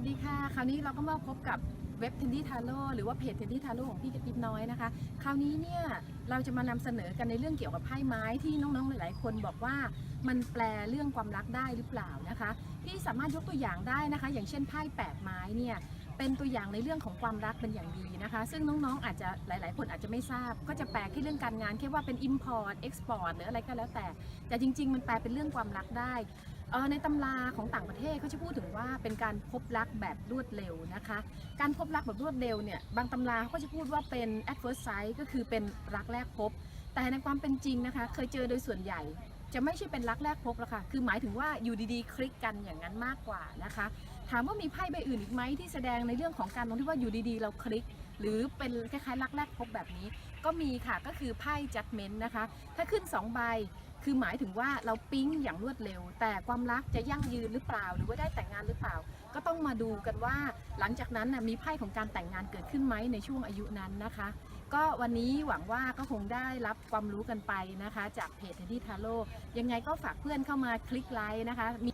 วัสดีค่ะ คราวนี้เราก็มาพบกับเว็บ Tendy t a r o หรือว่าเพจ Tendy t a r o ของพี่กระติบน้อยนะคะ คราวนี้เนี่ยเราจะมานำเสนอกันในเรื่องเกี่ยวกับไพ่ไม้ที่น้องๆหลายๆ คนบอกว่ามันแปลเรื่องความรักได้หรือเปล่านะคะ พี่สามารถยกตัวอย่างได้นะคะ อย่างเช่นไพ่แปดไม้เนี่ยเป็นตัวอย่างในเรื่องของความรักเป็นอย่างดีนะคะ ซึ่งน้องๆอาจจะหลาย ๆ คนอาจจะไม่ทราบ ก็จะแปลแค่เรื่องการงานแค่ว่าเป็น import export หรืออะไรก็แล้วแต่ แต่จริง ๆ มันแปลเป็นเรื่องความรักได้ ในตำราของต่างประเทศเขาจะพูดถึงว่าเป็นการพบรักแบบรวดเร็วนะคะ การพบรักแบบรวดเร็วเนี่ยบางตำราเขาก็จะพูดว่าเป็น at first sight ก็คือเป็นรักแรกพบ แต่ในความเป็นจริงนะคะ เคยเจอโดยส่วนใหญ่ จะไม่ใช่เป็นรักแรกพบแล้วค่ะคือหมายถึงว่าอยู่ดีๆ คลิกกันอย่างนั้นมากกว่านะคะ ถามว่ามีไพ่ใบอื่นอีกไหมที่แสดงในเรื่องของการตรงที่ว่าอยู่ดีๆ เราคลิก หรือเป็นคล้ายๆรักแรกพบแบบนี้ ก็มีค่ะก็คือไพ่ judgment นะคะ ถ้าขึ้น2ใบคือหมายถึงว่าเราปิ๊งอย่างรวดเร็ว แต่ความรักจะยั่งยืนหรือเปล่า หรือว่าได้แต่งงานหรือเปล่า ก็ต้องมาดูกันว่า หลังจากนั้นนะมีไพ่ของการแต่งงานเกิดขึ้นไหมในช่วงอายุนั้นนะคะ ก็วันนี้หวังว่าก็คงได้รับความรู้กันไปนะคะ จากเพจ Teddy t a r o ยังไงก็ฝากเพื่อนเข้ามาคลิกไลค์นะคะมี